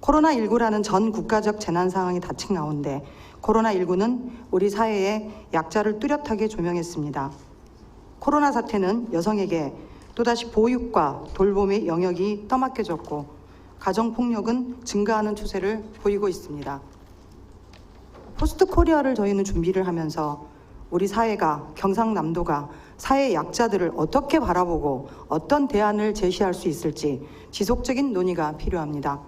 코로나19라는 전 국가적 재난 상황이 닥친 가운데 코로나19는 우리 사회의 약자를 뚜렷하게 조명했습니다. 코로나 사태는 여성에게 또다시 보육과 돌봄의 영역이 떠맡겨졌고 가정폭력은 증가하는 추세를 보이고 있습니다. 포스트 코리아를 저희는 준비를 하면서 우리 사회가 경상남도가 사회 약자들을 어떻게 바라보고 어떤 대안을 제시할 수 있을지 지속적인 논의가 필요합니다.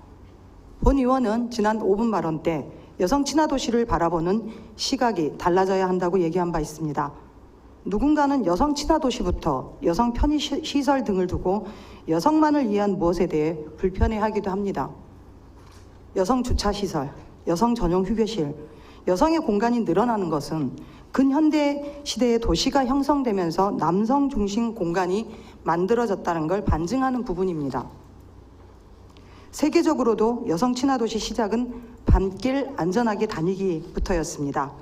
본 의원은 지난 5분 발언 때 여성 친화 도시를 바라보는 시각이 달라져야 한다고 얘기한 바 있습니다. 누군가는 여성 친화 도시부터 여성 편의 시- 시설 등을 두고 여성만을 위한 무엇에 대해 불편해하기도 합니다. 여성 주차 시설, 여성 전용 휴게실, 여성의 공간이 늘어나는 것은 근현대 시대의 도시가 형성되면서 남성 중심 공간이 만들어졌다는 걸 반증하는 부분입니다. 세계적으로도 여성 친화 도시 시작은 밤길 안전하게 다니기부터였습니다.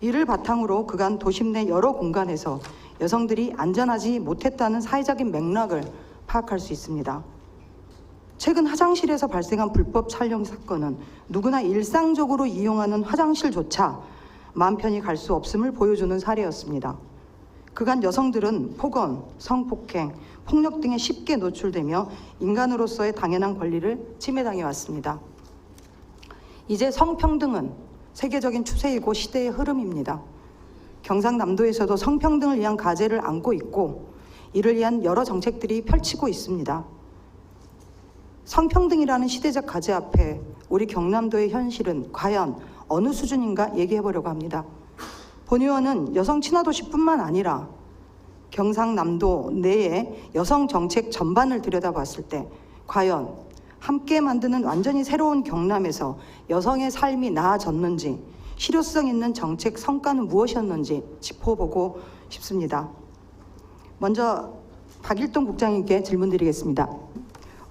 이를 바탕으로 그간 도심 내 여러 공간에서 여성들이 안전하지 못했다는 사회적인 맥락을 파악할 수 있습니다. 최근 화장실에서 발생한 불법 촬영 사건은 누구나 일상적으로 이용하는 화장실조차 마음 편히 갈 수 없음을 보여주는 사례였습니다. 그간 여성들은 폭언, 성폭행, 폭력 등에 쉽게 노출되며 인간으로서의 당연한 권리를 침해당해 왔습니다. 이제 성평등은 세계적인 추세이고 시대의 흐름입니다. 경상남도에서도 성평등을 위한 과제를 안고 있고 이를 위한 여러 정책들이 펼치고 있습니다. 성평등이라는 시대적 과제 앞에 우리 경남도의 현실은 과연 어느 수준인가 얘기해 보려고 합니다. 본 의원은 여성 친화 도시뿐만 아니라 경상남도 내의 여성 정책 전반을 들여다봤을 때 과연 함께 만드는 완전히 새로운 경남에서 여성의 삶이 나아졌는지 실효성 있는 정책 성과는 무엇이었는지 짚어보고 싶습니다. 먼저 박일동 국장님께 질문드리겠습니다.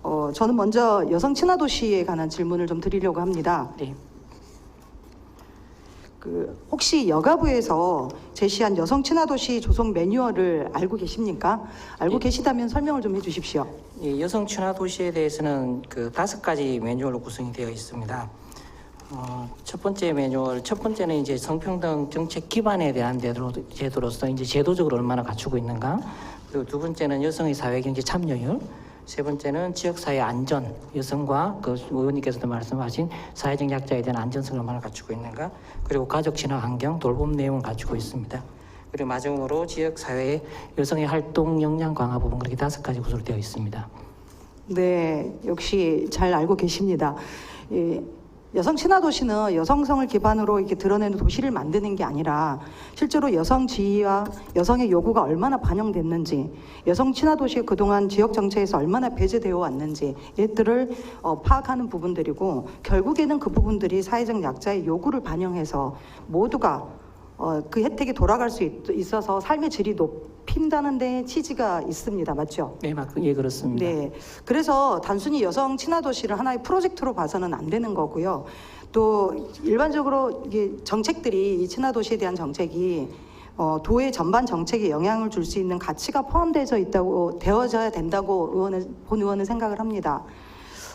어, 저는 먼저 여성 친화 도시에 관한 질문을 좀 드리려고 합니다. 네. 그 혹시 여가부에서 제시한 여성 친화 도시 조성 매뉴얼을 알고 계십니까? 알고 예. 계시다면 설명을 좀 해주십시오. 이 여성 친화 도시에 대해서는 그 다섯 가지 매뉴얼로 구성이 되어 있습니다. 어, 첫 번째 매뉴얼, 첫 번째는 이제 성평등 정책 기반에 대한 제도로, 제도로서 이제 제도적으로 얼마나 갖추고 있는가. 그리고 두 번째는 여성의 사회 경제 참여율. 세 번째는 지역사회 안전, 여성과 그 의원님께서도 말씀하신 사회적 약자에 대한 안전성을 얼마나 갖추고 있는가. 그리고 가족 친화 환경, 돌봄 내용을 갖추고 있습니다. 그리고 마지막으로 지역사회의 여성의 활동 역량 강화 부분 그렇게 다섯 가지 구조로 되어 있습니다. 네, 역시 잘 알고 계십니다. 이 여성 친화 도시는 여성성을 기반으로 이렇게 드러내는 도시를 만드는 게 아니라 실제로 여성 지위와 여성의 요구가 얼마나 반영됐는지, 여성 친화 도시가 그동안 지역 정책에서 얼마나 배제되어 왔는지 이들을 어, 파악하는 부분들이고 결국에는 그 부분들이 사회적 약자의 요구를 반영해서 모두가 어, 그 혜택이 돌아갈 수 있, 있어서 삶의 질이 높 인다는 데 취지가 있습니다. 맞죠? 네, 맞, 예, 그렇습니다. 네. 그래서 단순히 여성 친화 도시를 하나의 프로젝트로 봐서는 안 되는 거고요. 또 일반적으로 이게 정책들이 이 친화 도시에 대한 정책이 어, 도의 전반 정책에 영향을 줄 수 있는 가치가 포함되어 있다고 되어져야 된다고 의원은 본 의원은 생각을 합니다.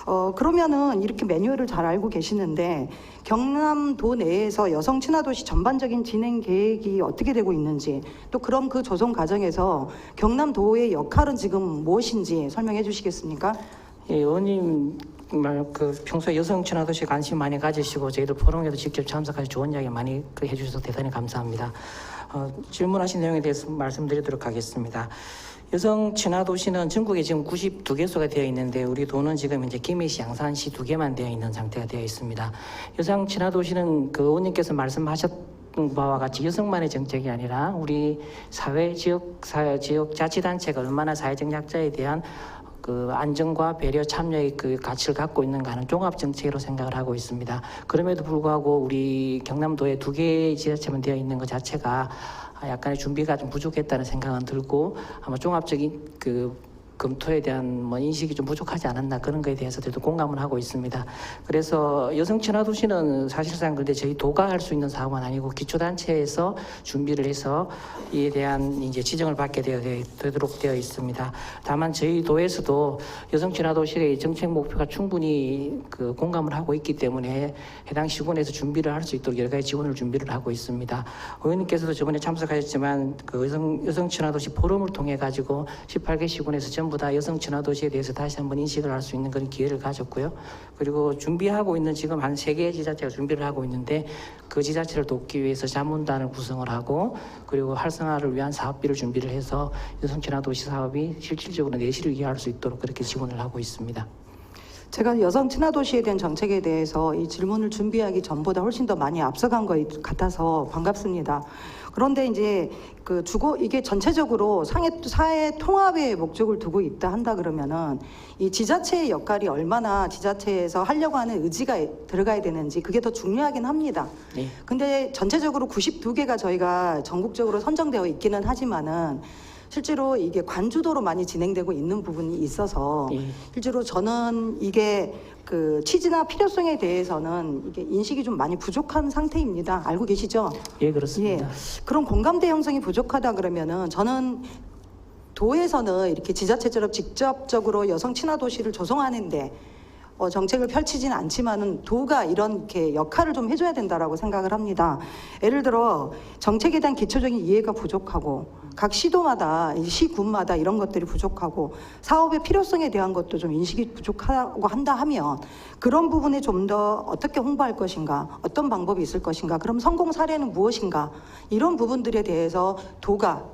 어, 그러면은 이렇게 매뉴얼을 잘 알고 계시는데 경남도 내에서 여성 친화 도시 전반적인 진행 계획이 어떻게 되고 있는지 또 그럼 그 조성 과정에서 경남도의 역할은 지금 무엇인지 설명해 주시겠습니까? 예, 의원님 말그 평소에 여성 친화 도시 관심 많이 가지시고 저희들 포럼에도 직접 참석하셔 좋은 이야기 많이 그 해주셔서 대단히 감사합니다. 어, 질문하신 내용에 대해서 말씀드리도록 하겠습니다. 여성 친화 도시는 전국에 지금 92개소가 되어 있는데 우리 도는 지금 이제 김해시, 양산시 두 개만 되어 있는 상태가 되어 있습니다. 여성 친화 도시는 그 의원님께서 말씀하셨던 바와 같이 여성만의 정책이 아니라 우리 사회 지역 사회 지역 자치단체가 얼마나 사회적 약자에 대한 그 안정과 배려 참여의 그 가치를 갖고 있는가 하는 종합 정책으로 생각을 하고 있습니다. 그럼에도 불구하고 우리 경남도에 두 개의 지자체만 되어 있는 것 자체가 약간의 준비가 좀 부족했다는 생각은 들고 아마 종합적인 그 검토에 대한 뭐 인식이 좀 부족하지 않았나 그런 거에 대해서 저도 공감을 하고 있습니다. 그래서 여성 친화 도시는 사실상 근데 저희 도가 할 수 있는 사업은 아니고 기초단체에서 준비를 해서 이에 대한 이제 지정을 받게 되어 되도록 되어 있습니다. 다만 저희 도에서도 여성 친화 도시의 정책 목표가 충분히 그 공감을 하고 있기 때문에 해당 시군에서 준비를 할 수 있도록 여러 가지 지원을 준비를 하고 있습니다. 의원님께서도 저번에 참석하셨지만 그 여성 여성 친화 도시 포럼을 통해 가지고 18개 시군에서 전부 다 여성 친화 도시에 대해서 다시 한번 인식을 할 수 있는 그런 기회를 가졌고요. 그리고 준비하고 있는 지금 한 세 개의 지자체가 준비를 하고 있는데 그 지자체를 돕기 위해서 자문단을 구성을 하고 그리고 활성화를 위한 사업비를 준비를 해서 여성 친화 도시 사업이 실질적으로 내실을 이해할 수 있도록 그렇게 지원을 하고 있습니다. 제가 여성 친화 도시에 대한 정책에 대해서 이 질문을 준비하기 전보다 훨씬 더 많이 앞서간 것 같아서 반갑습니다. 그런데 이제 그 주거 이게 전체적으로 상해, 사회 통합의 목적을 두고 있다 한다 그러면은 이 지자체의 역할이 얼마나 지자체에서 하려고 하는 의지가 들어가야 되는지 그게 더 중요하긴 합니다. 네. 근데 전체적으로 92개가 저희가 전국적으로 선정되어 있기는 하지만은 실제로 이게 관주도로 많이 진행되고 있는 부분이 있어서 예. 실제로 저는 이게 그 취지나 필요성에 대해서는 이게 인식이 좀 많이 부족한 상태입니다. 알고 계시죠? 예, 그렇습니다. 그런 공감대 형성이 부족하다 그러면은 저는 도에서는 이렇게 지자체처럼 직접적으로 여성 친화 도시를 조성하는데 어, 정책을 펼치지는 않지만은 도가 이런 이렇게 역할을 좀 해줘야 된다라고 생각을 합니다. 예를 들어 정책에 대한 기초적인 이해가 부족하고 각 시도마다 이 시군마다 이런 것들이 부족하고 사업의 필요성에 대한 것도 좀 인식이 부족하고 한다 하면 그런 부분에 좀 더 어떻게 홍보할 것인가 어떤 방법이 있을 것인가 그럼 성공 사례는 무엇인가 이런 부분들에 대해서 도가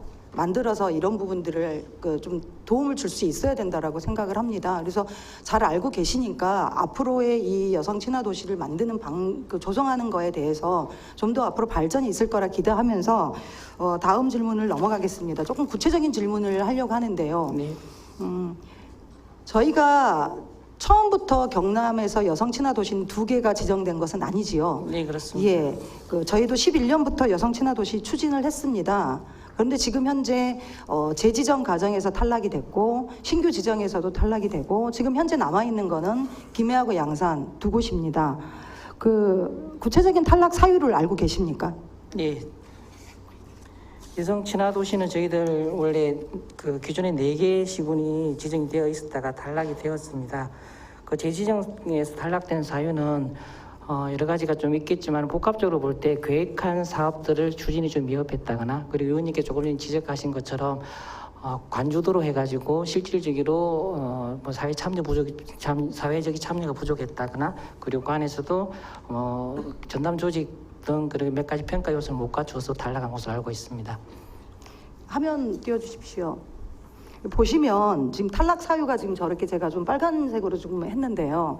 만들어서 이런 부분들을 그 좀 도움을 줄 수 있어야 된다라고 생각을 합니다. 그래서 잘 알고 계시니까 앞으로의 이 여성 친화 도시를 만드는 방, 그 조성하는 거에 대해서 좀 더 앞으로 발전이 있을 거라 기대하면서 어, 다음 질문을 넘어가겠습니다. 조금 구체적인 질문을 하려고 하는데요. 네. 음, 저희가 처음부터 경남에서 여성 친화 도시는 두 개가 지정된 것은 아니지요. 네, 그렇습니다. 예, 그 저희도 11년부터 여성 친화 도시 추진을 했습니다. 그런데 지금 현재 어, 재지정 과정에서 탈락이 됐고 신규 지정에서도 탈락이 되고 지금 현재 남아 있는 거는 김해하고 양산 두 곳입니다. 그 구체적인 탈락 사유를 알고 계십니까? 예. 여성 친화 도시는 저희들 원래 그 기존에 네 개의 시군이 지정이 되어 있었다가 탈락이 되었습니다. 그 재지정에서 탈락된 사유는 어, 여러 가지가 좀 있겠지만 복합적으로 볼 때 계획한 사업들을 추진이 좀 미흡했다거나 그리고 의원님께 조금 전에 지적하신 것처럼 어, 관주도로 해가지고 실질적으로 어, 뭐 사회 참여 부족, 참, 사회적인 참여가 부족했다거나 그리고 그 안에서도 어, 전담 조직 등 그런 몇 가지 평가 요소를 못 갖춰서 탈락한 것으로 알고 있습니다. 화면 띄워주십시오. 보시면 지금 탈락 사유가 지금 저렇게 제가 좀 빨간색으로 좀 했는데요.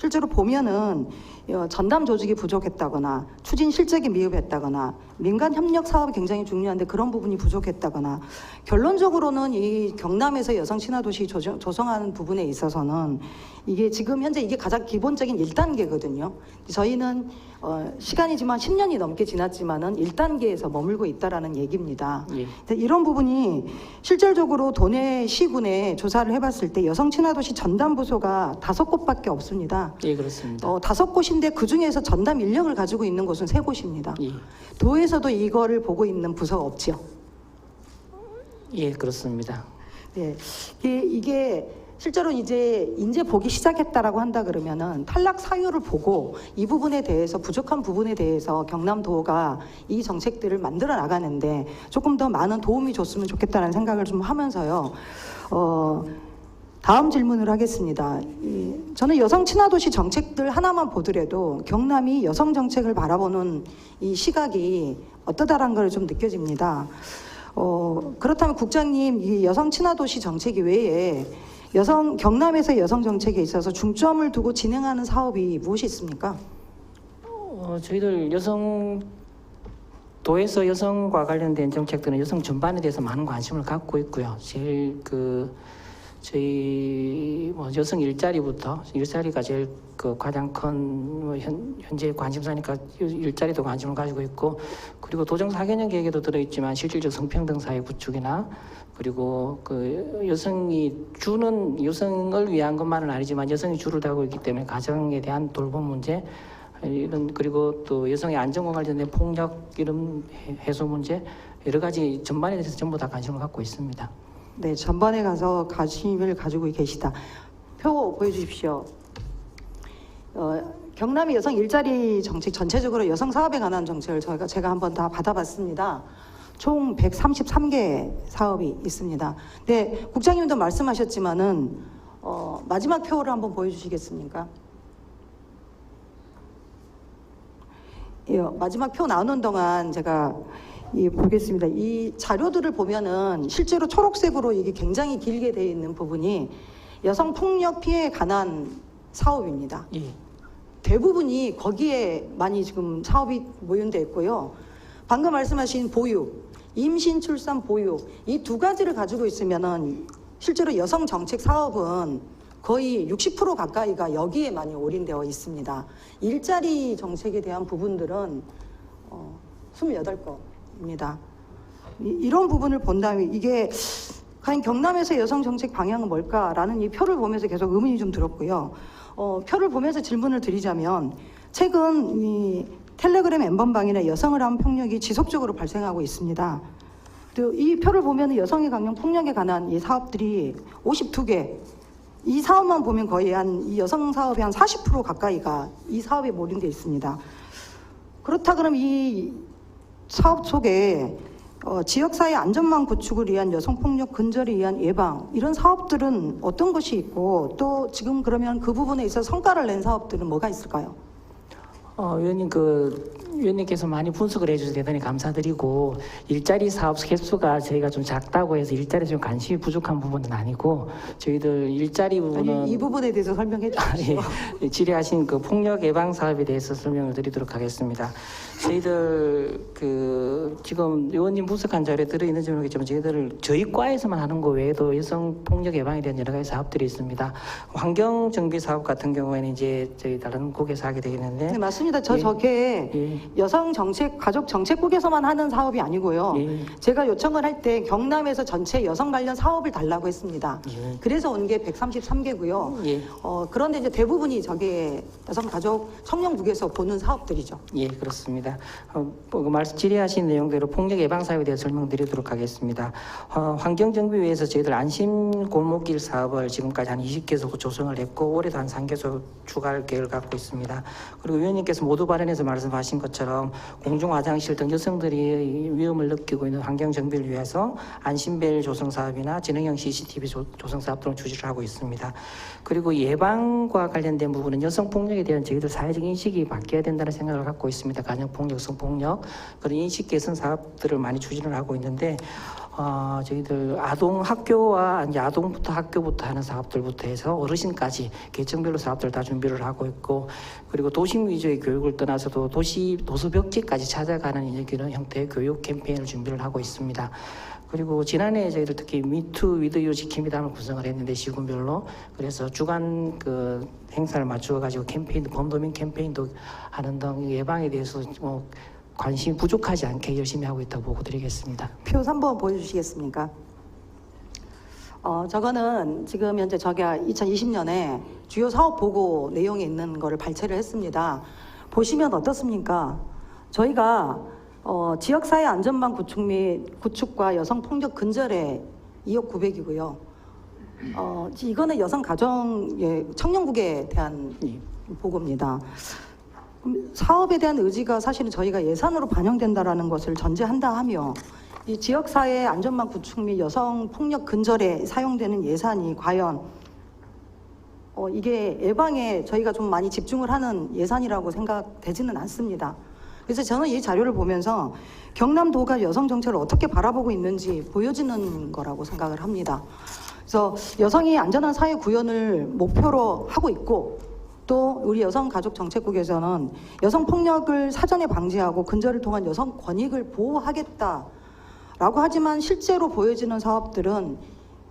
실제로 보면은 어, 전담 조직이 부족했다거나 추진 실적이 미흡했다거나 민간 협력 사업이 굉장히 중요한데 그런 부분이 부족했다거나 결론적으로는 이 경남에서 여성 친화 도시 조정, 조성하는 부분에 있어서는 이게 지금 현재 이게 가장 기본적인 1단계거든요. 저희는 어, 시간이지만 10년이 넘게 지났지만은 1단계에서 머물고 있다라는 얘기입니다. 예. 이런 부분이 실질적으로 도내 시군에 조사를 해봤을 때 여성 친화 도시 전담 부서가 다섯 곳밖에 없습니다. 예, 그렇습니다. 어, 다섯 곳인데 그 중에서 전담 인력을 가지고 있는 곳은 세 곳입니다. 예, 도에 서도 이거를 보고 있는 부서가 없지요. 예, 그렇습니다. 네, 이게, 실제로 이제 이제 보기 시작했다라고 한다 그러면은 탈락 사유를 보고 이 부분에 대해서 부족한 부분에 대해서 경남도가 이 정책들을 만들어 나가는데 조금 더 많은 도움이 줬으면 좋겠다는 생각을 좀 하면서요. 어, 다음 질문을 하겠습니다. 이, 저는 여성 친화 도시 정책들 하나만 보더라도 경남이 여성 정책을 바라보는 이 시각이 어떠다라는 걸 좀 느껴집니다. 어, 그렇다면 국장님, 이 여성 친화 도시 정책 외에 여성 경남에서 여성 정책에 있어서 중점을 두고 진행하는 사업이 무엇이 있습니까? 어, 저희들 여성 도에서 여성과 관련된 정책들은 여성 전반에 대해서 많은 관심을 갖고 있고요. 제일 그 저희 뭐 여성 일자리부터 일자리가 제일 그 가장 큰뭐 현, 현재 관심사니까 일자리도 관심을 가지고 있고 그리고 도정 사개년 계획에도 들어있지만 실질적 성평등 사회 구축이나 그리고 그 여성이 주는 여성을 위한 것만은 아니지만 여성이 주를 다고 있기 때문에 가정에 대한 돌봄 문제 이런 그리고 또 여성의 안전과 관련된 폭력 이런 해- 해소 문제 여러 가지 전반에 대해서 전부 다 관심을 갖고 있습니다. 네, 전반에 가서 관심을 가지고 계시다. 표 보여주십시오. 어, 경남의 여성 일자리 정책 전체적으로 여성 사업에 관한 정책을 저희가 제가 한번 다 받아봤습니다. 총 133개 사업이 있습니다. 네, 국장님도 말씀하셨지만은 어, 마지막 표를 한번 보여주시겠습니까? 예, 마지막 표 나오는 동안 제가 이 보겠습니다. 이 자료들을 보면은 실제로 초록색으로 이게 굉장히 길게 되어 있는 부분이 여성 폭력 피해에 관한 사업입니다. 예. 대부분이 거기에 많이 지금 사업이 모연돼 있고요. 방금 말씀하신 보육, 임신, 출산, 보육 이 두 가지를 가지고 있으면은 실제로 여성 정책 사업은 거의 60% 가까이가 여기에 많이 올인되어 있습니다. 일자리 정책에 대한 부분들은 어, 28건 입니다. 이 런 부분을 본다면 이게 과연 경남에서 여성 정책 방향은 뭘까라는 이 표를 보면서 계속 의문이 좀 들었고요. 어, 표를 보면서 질문을 드리자면 최근 이 텔레그램 엠번방이나 여성을 한 폭력이 지속적으로 발생하고 있습니다. 또 이 표를 보면 여성의 강력 폭력에 관한 이 사업들이 52개. 이 사업만 보면 거의 한 이 여성 사업의 한 40% 가까이가 이 사업에 몰인돼 있습니다. 그렇다 그럼 이 사업 속에 어, 지역사회 안전망 구축을 위한 여성폭력 근절에 의한 예방 이런 사업들은 어떤 것이 있고 또 지금 그러면 그 부분에 있어 서 성과를 낸 사업들은 뭐가 있을까요? 어, 위원님 그 위원님께서 많이 분석을 해주셔서 대단히 감사드리고 일자리 사업 횟수가 저희가 좀 작다고 해서 일자리에 좀 관심이 부족한 부분은 아니고 저희들 일자리 부분은 아니 이 부분에 대해서 설명해 주십시오. 예, 질의하신 그 폭력 예방 사업에 대해서 설명을 드리도록 하겠습니다. 저희들 그 지금 의원님 분석한 자료에 들어 있는지 모르겠지만 저희들 저희 과에서만 하는 거 외에도 여성 폭력 예방에 대한 여러 가지 사업들이 있습니다. 환경 정비 사업 같은 경우에는 이제 저희 다른 국에서 하게 되겠는데 네 맞습니다. 저 예. 저게 예, 여성 정책 가족 정책국에서만 하는 사업이 아니고요. 예, 제가 요청을 할 때 경남에서 전체 여성 관련 사업을 달라고 했습니다. 예. 그래서 온 게 133개고요. 예, 어, 그런데 이제 대부분이 저게 여성 가족 청년국에서 보는 사업들이죠. 예, 그렇습니다. 어, 뭐, 그 말씀 질의하신 내용대로 폭력 예방 사업에 대해 서 설명드리도록 하겠습니다. 어, 환경정비위에서 저희들 안심 골목길 사업을 지금까지 한 20개소 조성을 했고 올해도 한 3개소 추가할 계획을 갖고 있습니다. 그리고 위원님께서 모두 발언에서 말씀하신 것처럼 공중 화장실 등 여성들이 위험을 느끼고 있는 환경 정비를 위해서 안심벨 조성 사업이나 지능형 CCTV 조, 조성 사업 등을 추진을 하고 있습니다. 그리고 예방과 관련된 부분은 여성 폭력에 대한 저희들 사회적 인식이 바뀌어야 된다는 생각을 갖고 있습니다. 가정 폭력, 성 폭력 그런 인식 개선 사업들을 많이 추진을 하고 있는데 어, 저희들 아동 학교와 아동부터 학교부터 하는 사업들부터 해서 어르신까지 계층별로 사업들 다 준비를 하고 있고 그리고 도심 위주의 교육을 떠나서도 도시 도서벽지까지 찾아가는 이제 그런 형태의 교육 캠페인을 준비를 하고 있습니다. 그리고 지난해 저희들 특히 미투 위드유 지킴이담을 구성을 했는데 시군별로 그래서 주간 그 행사를 맞추어 가지고 캠페인 범도민 캠페인도 하는 등 예방에 대해서 뭐 관심이 부족하지 않게 열심히 하고 있다고 보고 드리겠습니다. 표 3번 보여주시겠습니까? 어, 저거는 지금 현재 저가 2020년에 주요 사업 보고 내용에 있는 거를 발췌를 했습니다. 보시면 어떻습니까? 저희가 어, 지역사회 안전망 구축 및 구축과 여성 폭력 근절에 2억 900이고요. 어, 이거는 여성 가정 예, 청년국에 대한 예. 보고입니다. 사업에 대한 의지가 사실은 저희가 예산으로 반영된다라는 것을 전제한다 하며 이 지역사회 안전망 구축 및 여성 폭력 근절에 사용되는 예산이 과연 어, 이게 예방에 저희가 좀 많이 집중을 하는 예산이라고 생각되지는 않습니다. 그래서 저는 이 자료를 보면서 경남도가 여성 정책을 어떻게 바라보고 있는지 보여지는 거라고 생각을 합니다. 그래서 여성이 안전한 사회 구현을 목표로 하고 있고 또 우리 여성가족정책국에서는 여성 폭력을 사전에 방지하고 근절을 통한 여성 권익을 보호하겠다라고 하지만 실제로 보여지는 사업들은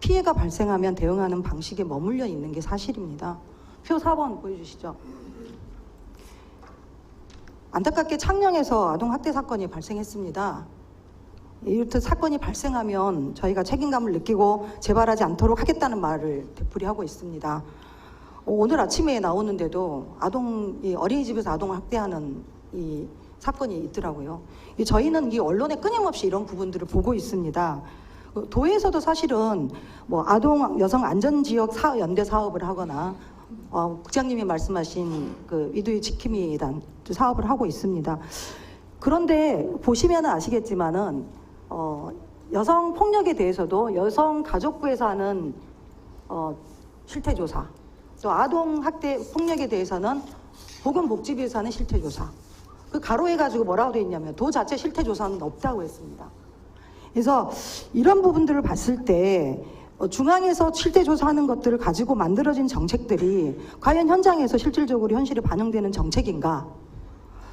피해가 발생하면 대응하는 방식에 머물러 있는 게 사실입니다. 표 4번 보여주시죠. 안타깝게 창녕에서 아동 학대 사건이 발생했습니다. 이렇듯 사건이 발생하면 저희가 책임감을 느끼고 재발하지 않도록 하겠다는 말을 되풀이하고 있습니다. 어, 오늘 아침에 나오는데도 아동 이 어린이집에서 아동을 학대하는 이 사건이 있더라고요. 이 저희는 이 언론에 끊임없이 이런 부분들을 보고 있습니다. 어, 도에서도 사실은 뭐 아동 여성 안전 지역 사 연대 사업을 하거나 어, 국장님이 말씀하신 그 위도의 지킴이단 사업을 하고 있습니다. 그런데 보시면 아시겠지만은 어, 여성 폭력에 대해서도 여성 가족부에서 하는 어, 실태 조사, 또 아동 학대 폭력에 대해서는 보건복지부에서 하는 실태 조사. 그 가로해 가지고 뭐라고 돼 있냐면 도 자체 실태 조사는 없다고 했습니다. 그래서 이런 부분들을 봤을 때 어, 중앙에서 실태 조사하는 것들을 가지고 만들어진 정책들이 과연 현장에서 실질적으로 현실에 반영되는 정책인가?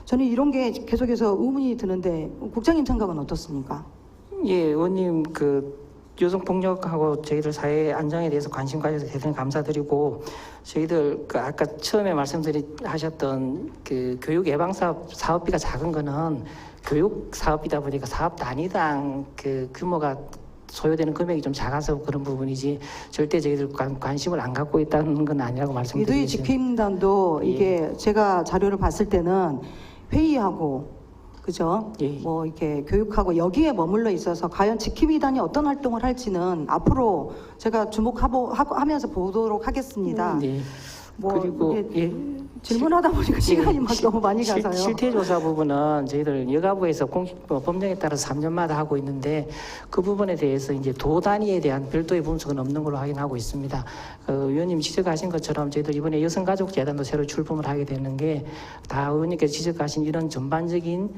저는 이런 게 계속해서 의문이 드는데 국장님 생각은 어떻습니까? 예, 의원님 그 여성 폭력하고 저희들 사회 안정에 대해서 관심 가져서 대단히 감사드리고 저희들 그 아까 처음에 말씀드리 하셨던 그 교육 예방 사업 사업비가 작은 거는 교육 사업이다 보니까 사업 단위당 그 규모가 소요되는 금액이 좀 작아서 그런 부분이지 절대 저희들 관, 관심을 안 갖고 있다는 건 아니라고 이두희 말씀드리죠. 지킴단도 예. 이게 제가 자료를 봤을 때는 회의하고 그죠? 예. 뭐 이렇게 교육하고 여기에 머물러 있어서 과연 지킴이단이 어떤 활동을 할지는 앞으로 제가 주목하고 하고- 하면서 보도록 하겠습니다. 네. 뭐 그리고 예. 질문하다 보니까 시간이 막 실- 너무 많이 실- 가서요. 실태 조사 부분은 저희들 여가부에서 공식 뭐 법령에 따라서 3년마다 하고 있는데 그 부분에 대해서 이제 도 단위에 대한 별도의 분석은 없는 걸로 확인하고 있습니다. 그 의원님 지적하신 것처럼 저희들 이번에 여성가족재단도 새로 출범을 하게 되는 게 다 의원님께서 지적하신 이런 전반적인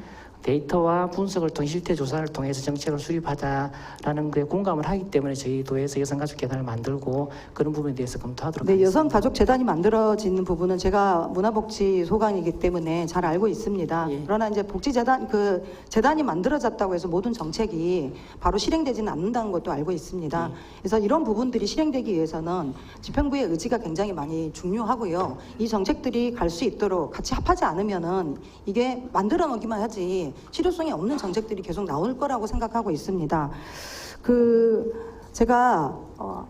데이터와 분석을 통해 실태 조사를 통해서 정책을 수립하자라는 게 공감을 하기 때문에 저희 도에서 여성가족재단을 만들고 그런 부분에 대해서 검토하도록 네, 하겠습니다. 여성 가족 재단이 만들어지는 부분은 제가 문화복지 소관이기 때문에 잘 알고 있습니다. 예. 그러나 이제 복지 재단 그 재단이 만들어졌다고 해서 모든 정책이 바로 실행되지는 않는다는 것도 알고 있습니다. 그래서 이런 부분들이 실행되기 위해서는 집행부의 의지가 굉장히 많이 중요하고요. 이 정책들이 갈 수 있도록 같이 합하지 않으면은 이게 만들어 놓기만 하지 실효성이 없는 정책들이 계속 나올 거라고 생각하고 있습니다. 그 제가 어,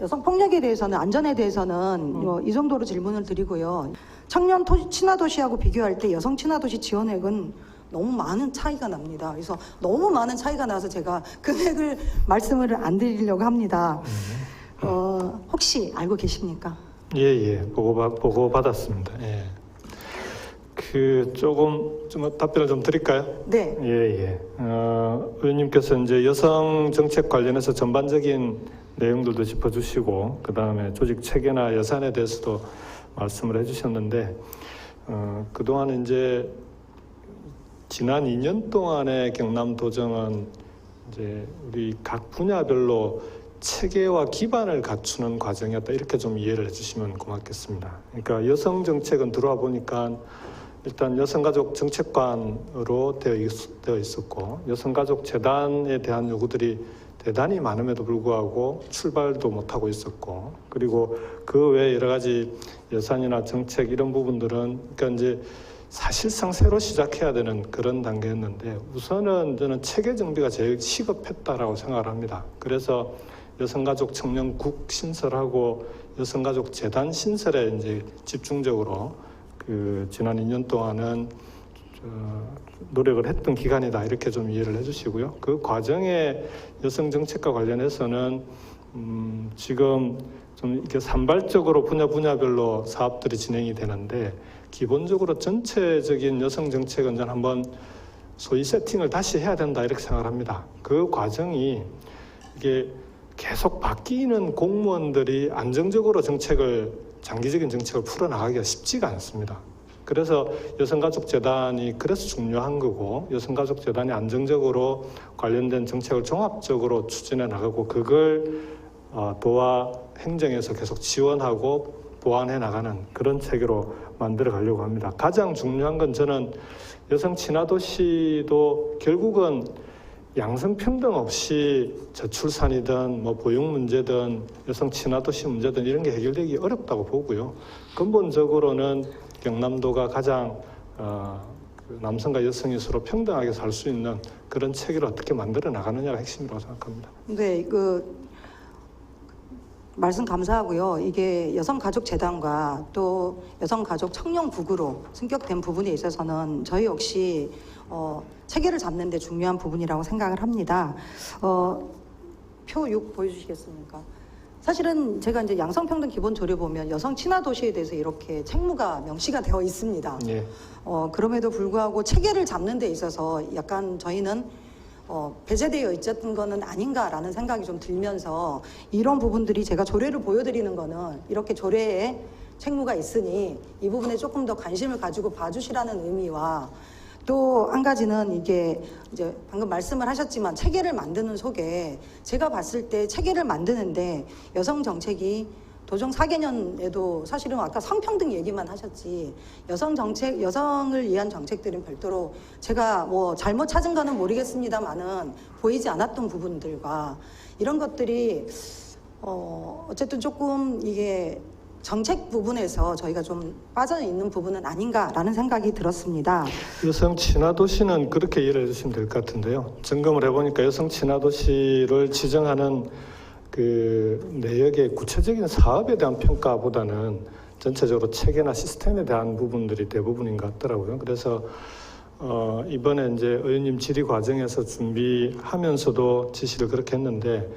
여성 폭력에 대해서는 안전에 대해서는 요- 이 정도로 질문을 드리고요. 청년 토, 친화 도시하고 비교할 때 여성 친화 도시 지원액은 너무 많은 차이가 납니다. 그래서 너무 많은 차이가 나서 제가 금액을 말씀을 안 드리려고 합니다. 어, 혹시 알고 계십니까? 예, 예. 보고, 받- 보고 받았습니다. 예. 그, 조금, 좀 답변을 좀 드릴까요? 네. 예, 예. 어, 의원님께서 이제 여성 정책 관련해서 전반적인 내용들도 짚어주시고, 그 다음에 조직 체계나 예산에 대해서도 말씀을 해주셨는데, 어, 그동안 이제 지난 2년 동안의 경남도정은 이제 우리 각 분야별로 체계와 기반을 갖추는 과정이었다 이렇게 좀 이해를 해주시면 고맙겠습니다. 그러니까 여성 정책은 들어와 보니까 일단 여성가족 정책관으로 되어, 있, 되어 있었고 여성가족 재단에 대한 요구들이 대단히 많음에도 불구하고 출발도 못하고 있었고 그리고 그 외에 여러 가지 예산이나 정책 이런 부분들은 그러니까 이제 사실상 새로 시작해야 되는 그런 단계였는데 우선은 저는 체계 정비가 제일 시급했다라고 생각을 합니다. 그래서 여성가족 청년국 신설하고 여성가족 재단 신설에 이제 집중적으로 그 지난 2년 동안은 저 노력을 했던 기간이다 이렇게 좀 이해를 해주시고요. 그 과정에 여성 정책과 관련해서는 음 지금 좀 이렇게 산발적으로 분야 분야별로 사업들이 진행이 되는데 기본적으로 전체적인 여성 정책은 저는 한번 소위 세팅을 다시 해야 된다 이렇게 생각합니다. 그 과정이 이게 계속 바뀌는 공무원들이 안정적으로 정책을 장기적인 정책을 풀어나가기가 쉽지가 않습니다. 그래서 여성가족재단이 그래서 중요한 거고 여성가족재단이 안정적으로 관련된 정책을 종합적으로 추진해 나가고 그걸 어, 도와 행정에서 계속 지원하고 보완해 나가는 그런 체계로 만들어 가려고 합니다. 가장 중요한 건 저는 여성 친화 도시도 결국은 양성 평등 없이 저출산이든 뭐 보육 문제든 여성 친화 도시 문제든 이런 게 해결되기 어렵다고 보고요. 근본적으로는 경남도가 가장 어, 그 남성과 여성이 서로 평등하게 살 수 있는 그런 체계를 어떻게 만들어 나가느냐가 핵심이라고 생각합니다. 네, 그 말씀 감사하고요. 이게 여성가족재단과 또 여성가족 청년국으로 승격된 부분에 있어서는 저희 역시 어, 체계를 잡는 데 중요한 부분이라고 생각을 합니다. 어, 표 6 보여주시겠습니까? 사실은 제가 이제 양성평등 기본 조례 보면 여성 친화 도시에 대해서 이렇게 책무가 명시가 되어 있습니다. 예. 어, 그럼에도 불구하고 체계를 잡는 데 있어서 약간 저희는 어, 배제되어 있었던 거는 아닌가라는 생각이 좀 들면서 이런 부분들이 제가 조례를 보여드리는 거는 이렇게 조례에 책무가 있으니 이 부분에 조금 더 관심을 가지고 봐주시라는 의미와 또 한 가지는 이게 이제 방금 말씀을 하셨지만 체계를 만드는 속에 제가 봤을 때 체계를 만드는데 여성 정책이 도정 4개년에도 사실은 아까 성평등 얘기만 하셨지 여성 정책 여성을 위한 정책들은 별도로 제가 뭐 잘못 찾은 거는 모르겠습니다만은 보이지 않았던 부분들과 이런 것들이 어 어쨌든 조금 이게 정책 부분에서 저희가 좀 빠져 있는 부분은 아닌가라는 생각이 들었습니다. 여성 친화 도시는 그렇게 이해를 해주시면 될 것 같은데요. 점검을 해보니까 여성 친화 도시를 지정하는 그 내역의 구체적인 사업에 대한 평가보다는 전체적으로 체계나 시스템에 대한 부분들이 대부분인 것 같더라고요. 그래서 어, 이번에 이제 의원님 질의 과정에서 준비하면서도 지시를 그렇게 했는데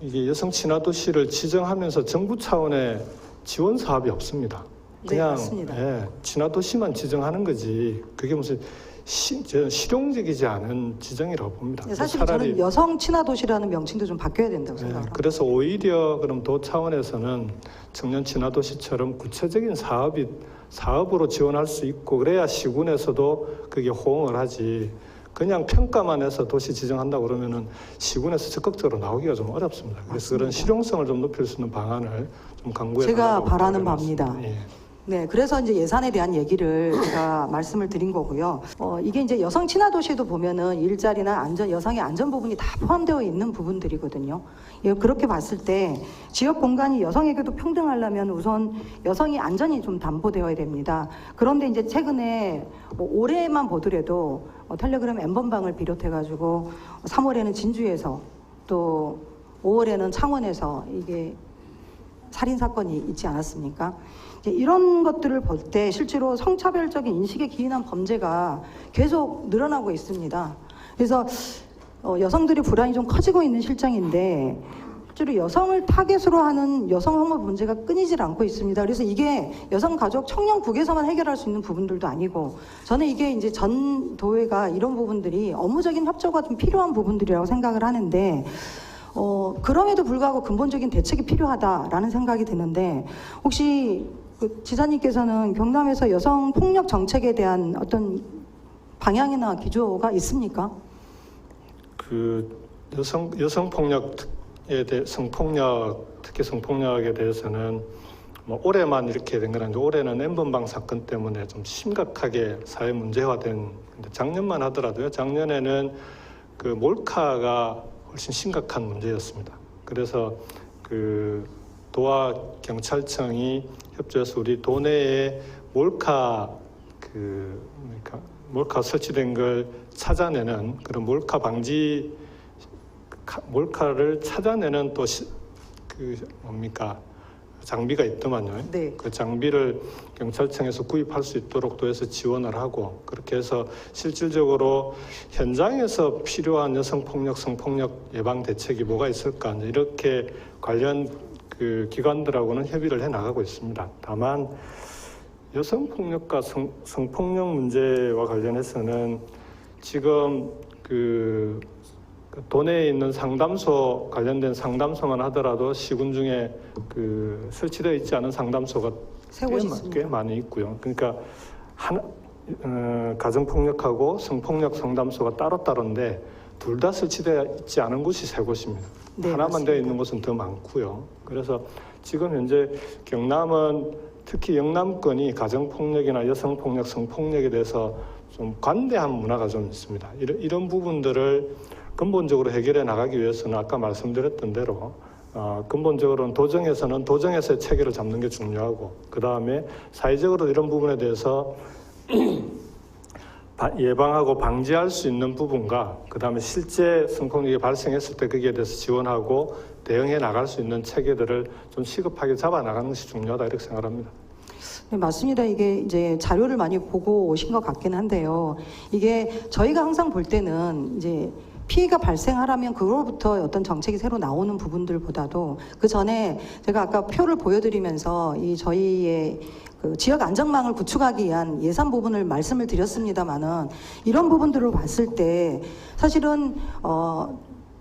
이게 여성 친화 도시를 지정하면서 정부 차원의 지원 사업이 없습니다. 네, 그냥 맞습니다. 예, 친화 도시만 지정하는 거지 그게 무슨 시, 실용적이지 않은 지정이라고 봅니다. 네, 사실 차라리 저는 여성 친화 도시라는 명칭도 좀 바뀌어야 된다고 예, 생각합니다. 그래서 오히려 그럼 도 차원에서는 청년 친화 도시처럼 구체적인 사업이 사업으로 지원할 수 있고 그래야 시군에서도 그게 호응을 하지. 그냥 평가만 해서 도시 지정한다고 그러면은 시군에서 적극적으로 나오기가 좀 어렵습니다. 그래서 그런 실용성을 좀 높일 수 있는 방안을 좀 강구해 제가 달라고 바라는. 바입니다. 예. 네, 그래서 이제 예산에 대한 얘기를 제가 말씀을 드린 거고요. 어, 이게 이제 여성 친화 도시도 보면은 일자리나 안전, 여성의 안전 부분이 다 포함되어 있는 부분들이거든요. 예, 그렇게 봤을 때 지역 공간이 여성에게도 평등하려면 우선 여성이 안전이 좀 담보되어야 됩니다. 그런데 이제 최근에 뭐 올해만 보더라도 어, 텔레그램 엠번방을 비롯해가지고 3월에는 진주에서 또 5월에는 창원에서 이게 살인 사건이 있지 않았습니까? 이런 것들을 볼 때 실제로 성차별적인 인식에 기인한 범죄가 계속 늘어나고 있습니다. 그래서 어, 여성들의 불안이 좀 커지고 있는 실정인데 실제로 여성을 타겟으로 하는 여성 혐오 문제가 끊이질 않고 있습니다. 그래서 이게 여성 가족 청년국에서만 해결할 수 있는 부분들도 아니고 저는 이게 이제 전 도회가 이런 부분들이 업무적인 협조가 좀 필요한 부분들이라고 생각을 하는데 어, 그럼에도 불구하고 근본적인 대책이 필요하다라는 생각이 드는데 혹시 그 지사님께서는 경남에서 여성 폭력 정책에 대한 어떤 방향이나 기조가 있습니까? 그 여성 여성 폭력에 대해 성폭력 특히 성폭력에 대해서는 뭐 올해만 이렇게 된 건 아닌데 올해는 엠번방 사건 때문에 좀 심각하게 사회 문제화된 작년만 하더라도요 작년에는 그 몰카가 훨씬 심각한 문제였습니다. 그래서 그 도와 경찰청이 협조해서 우리 도내에 몰카 그 그러니까 몰카 설치된 걸 찾아내는 그런 몰카 방지 카- 몰카를 찾아내는 또그 뭡니까 장비가 있더만요. 네. 그 장비를 경찰청에서 구입할 수 있도록 도에서 지원을 하고 그렇게 해서 실질적으로 현장에서 필요한 여성 폭력, 성폭력 예방 대책이 뭐가 있을까 이렇게 관련 그 기관들하고는 협의를 해 나가고 있습니다. 다만 여성 폭력과 성, 성폭력 문제와 관련해서는 지금 그, 그 도내에 있는 상담소 관련된 상담소만 하더라도 시군 중에 그 설치되어 있지 않은 상담소가 세 꽤. 꽤 많이 있고요. 그러니까 하나 어, 가정폭력하고 성폭력 상담소가 따로따로인데 둘 다 설치되어 있지 않은 곳이 세 곳입니다. 네, 하나만 맞습니다. 되어 있는 곳은 더 많고요. 그래서 지금 현재 경남은 특히 영남권이 가정폭력이나 여성폭력, 성폭력에 대해서 좀 관대한 문화가 좀 있습니다. 이런, 이런 부분들을 근본적으로 해결해 나가기 위해서는 아까 말씀드렸던 대로 어, 근본적으로는 도정에서는 도정에서의 체계를 잡는 게 중요하고 그 다음에 사회적으로 이런 부분에 대해서 바- 예방하고 방지할 수 있는 부분과 그 다음에 실제 성폭력이 발생했을 때 거기에 대해서 지원하고 대응해 나갈 수 있는 체계들을 좀 시급하게 잡아 나가는 것이 중요하다 이렇게 생각합니다. 네, 맞습니다. 이게 이제 자료를 많이 보고 오신 것 같긴 한데요. 이게 저희가 항상 볼 때는 이제 피해가 발생하려면 그로부터 어떤 정책이 새로 나오는 부분들보다도 그 전에 제가 아까 표를 보여드리면서 이 저희의 그 지역 안전망을 구축하기 위한 예산 부분을 말씀을 드렸습니다만은 이런 부분들을 봤을 때 사실은 어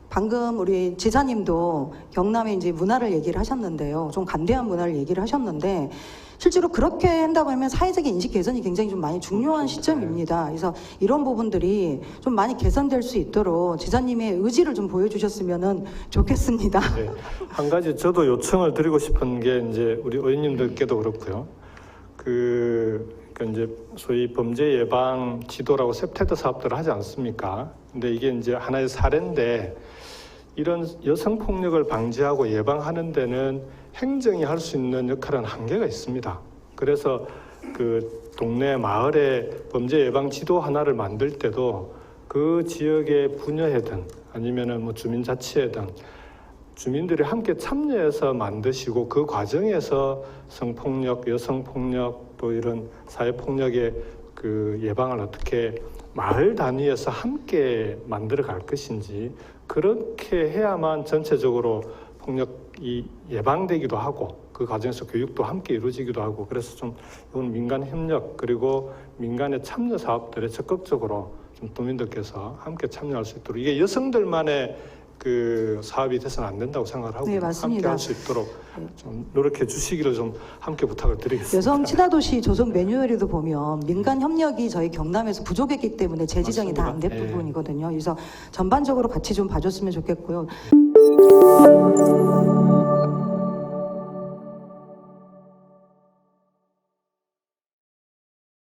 방금 우리 지사님도 경남의 이제 문화를 얘기를 하셨는데요. 좀 간대한 문화를 얘기를 하셨는데 실제로 그렇게 한다고 하면 사회적인 인식 개선이 굉장히 좀 많이 중요한 시점입니다. 그래서 이런 부분들이 좀 많이 개선될 수 있도록 지사님의 의지를 좀 보여주셨으면 좋겠습니다. 네. 한 가지 저도 요청을 드리고 싶은 게 이제 우리 의원님들께도 그렇고요. 그 그러니까 이제 소위 범죄 예방 지도라고 셉테드 사업들을 하지 않습니까? 근데 이게 이제 하나의 사례인데 이런 여성 폭력을 방지하고 예방하는 데는 행정이 할 수 있는 역할은 한계가 있습니다. 그래서 그 동네 마을에 범죄 예방 지도 하나를 만들 때도 그 지역의 부녀회든 아니면은 뭐 주민자치회든 주민들이 함께 참여해서 만드시고 그 과정에서 성폭력, 여성폭력 또 이런 사회폭력의 그 예방을 어떻게 마을 단위에서 함께 만들어 갈 것인지 그렇게 해야만 전체적으로 폭력 이 예방되기도 하고 그 과정에서 교육도 함께 이루어지기도 하고 그래서 좀 이건 민간 협력 그리고 민간의 참여 사업들에 적극적으로 좀 도민들께서 함께 참여할 수 있도록 이게 여성들만의 그 사업이 돼서는 안 된다고 생각을 하고 네, 함께 맞습니다. 할 수 있도록 좀 노력해 주시기를 좀 함께 부탁을 드리겠습니다. 여성 친화도시 조성 매뉴얼에도 보면 민간 협력이 저희 경남에서 부족했기 때문에 재지정이 다 안 된 맞습니다. 예. 부분이거든요. 그래서 전반적으로 같이 좀 봐줬으면 좋겠고요.